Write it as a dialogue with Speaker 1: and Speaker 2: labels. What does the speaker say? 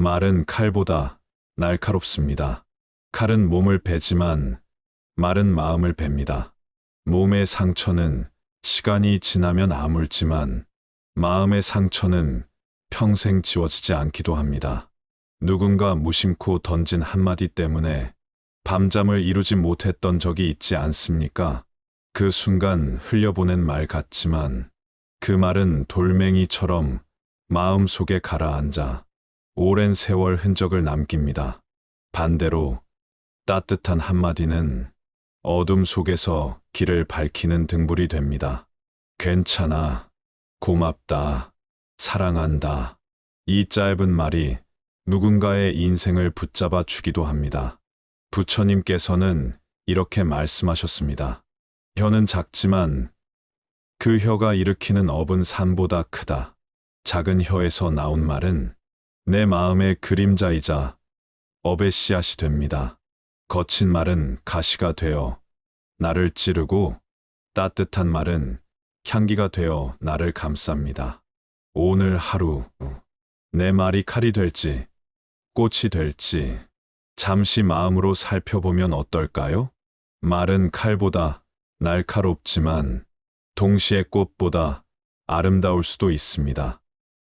Speaker 1: 말은 칼보다 날카롭습니다. 칼은 몸을 베지만 말은 마음을 뱁니다. 몸의 상처는 시간이 지나면 아물지만 마음의 상처는 평생 지워지지 않기도 합니다. 누군가 무심코 던진 한마디 때문에 밤잠을 이루지 못했던 적이 있지 않습니까? 그 순간 흘려보낸 말 같지만 그 말은 돌멩이처럼 마음 속에 가라앉아 오랜 세월 흔적을 남깁니다. 반대로 따뜻한 한마디는 어둠 속에서 길을 밝히는 등불이 됩니다. 괜찮아, 고맙다, 사랑한다. 이 짧은 말이 누군가의 인생을 붙잡아 주기도 합니다. 부처님께서는 이렇게 말씀하셨습니다. 혀는 작지만 그 혀가 일으키는 업은 산보다 크다. 작은 혀에서 나온 말은 내 마음의 그림자이자 업의 씨앗이 됩니다. 거친 말은 가시가 되어 나를 찌르고 따뜻한 말은 향기가 되어 나를 감쌉니다. 오늘 하루 내 말이 칼이 될지 꽃이 될지 잠시 마음으로 살펴보면 어떨까요? 말은 칼보다 날카롭지만 동시에 꽃보다 아름다울 수도 있습니다.